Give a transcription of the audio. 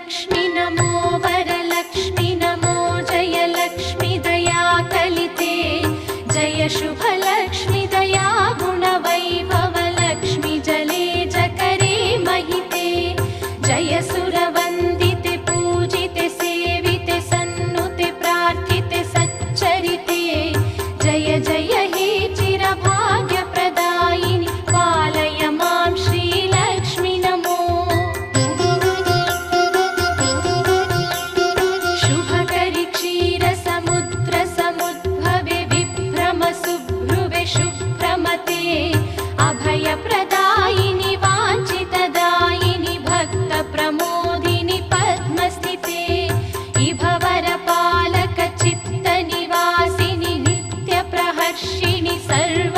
वरलक्ष्मि नमो वरलक्ष्मि नमो जयलक्ष्मि दया कलिते जय शुभलक्ष्मि दया गुणवैभवलक्ष्मि जले जकरे महिते जय सुरवन्दिते पूजिते सेविते सन्नुते प्रार्थिते सच्चरिते जय जय अभयप्रदायिनि वाञ्छितदायिनि भक्तप्रमोदिनि पद्मस्थिते इभवरपालकचित्तनिवासिनि नित्यप्रहर्षिणि सर्व